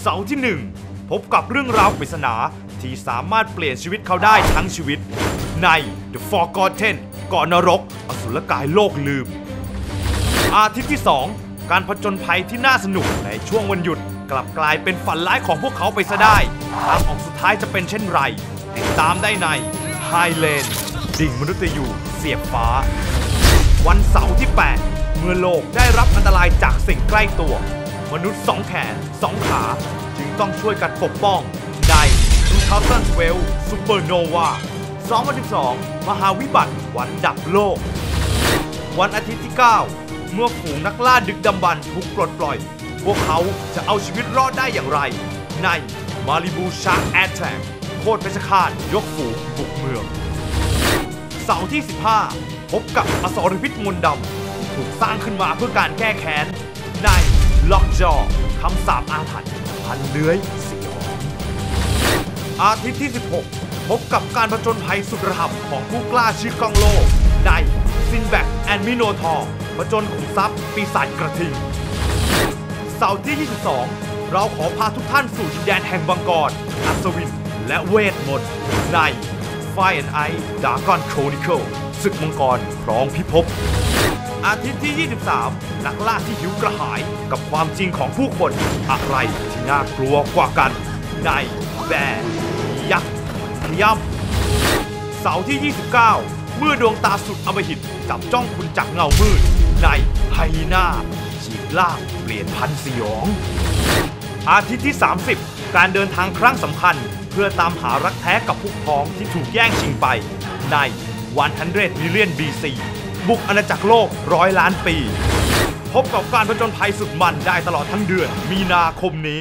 เสาร์ที่ 1 พบกับเรื่องราวปริศนาที่สามารถเปลี่ยนชีวิตเขาได้ทั้งชีวิต ใน The Forgotten ก่อนรก อสุรกายโลกลืม อาทิตย์ที่ 2 การผจญภัยที่น่าสนุกในช่วงวันหยุด กลับกลายเป็นฝันร้ายของพวกเขาไปซะได้ทางออกสุดท้ายจะเป็นเช่นไร ติดตามได้ใน Highland ดิ่งมนุษย์ยูเสียบฟ้า วันเสาร์ที่ 8 เมื่อโลกได้รับอันตรายจากสิ่งใกล้ตัว มนุษย์สองแขนสองขา จึงต้องช่วยกันปกป้อง ใน2012 Supernova 2012 มหาวิบัติวันดับโลก วันอาทิตย์ที่ 9 เมื่อฝูงนักล่าดึกดำบรรพ์ถูกปลดปล่อย พวกเขาจะเอาชีวิตรอดได้อย่างไร ในมาริบูชาร์ a t แท k โคตรเพชฌฆาตยกฝูงบุกเมือง เสาร์ที่ 15 พบกับอสรพิษมนต์ดำถูกสร้างขึ้นมาเพื่อการแก้แค้นใน ล็อกจอคำสาปอาถรรพ์พันเลื้อยสยองอาทิตย์ที่ 16 พบกับการผจญภัยสุดระห่ำของผู้กล้าชื่อกล้องโลกในซินแบกแอนมิโนทอร์ผจญขุมทรัพย์ ปีศาจกระทิงเสาร์ที่ 22 เราขอพาทุกท่านสู่ดินแดนแห่งบังกรอัศวิน และเวทมนต์ใน Fire and Ice Dragon Chronicle ศึกมังกรครองพิภพ อาทิตย์ที่ 23 นักล่าที่หิวกระหายกับความจริงของผู้คน อะไรที่น่ากลัวกว่ากัน ในแบยักษ์ขย่ำเสาร์ที่ 29 เมื่อดวงตาสุดอมหิตจับจ้องคุณจากเงามืด ในไฮนาฉีกล่าเปลี่ยนพันสยอง อาทิตย์ที่ 30 การเดินทางครั้งสำคัญ เพื่อตามหารักแท้กับพวกพ้องที่ถูกแย่งชิงไป ใน100 Million BC บุกอาณาจักรโลกร้อยล้านปี พบกับการผจญภัยสุดมันได้ตลอดทั้งเดือน มีนาคมนี้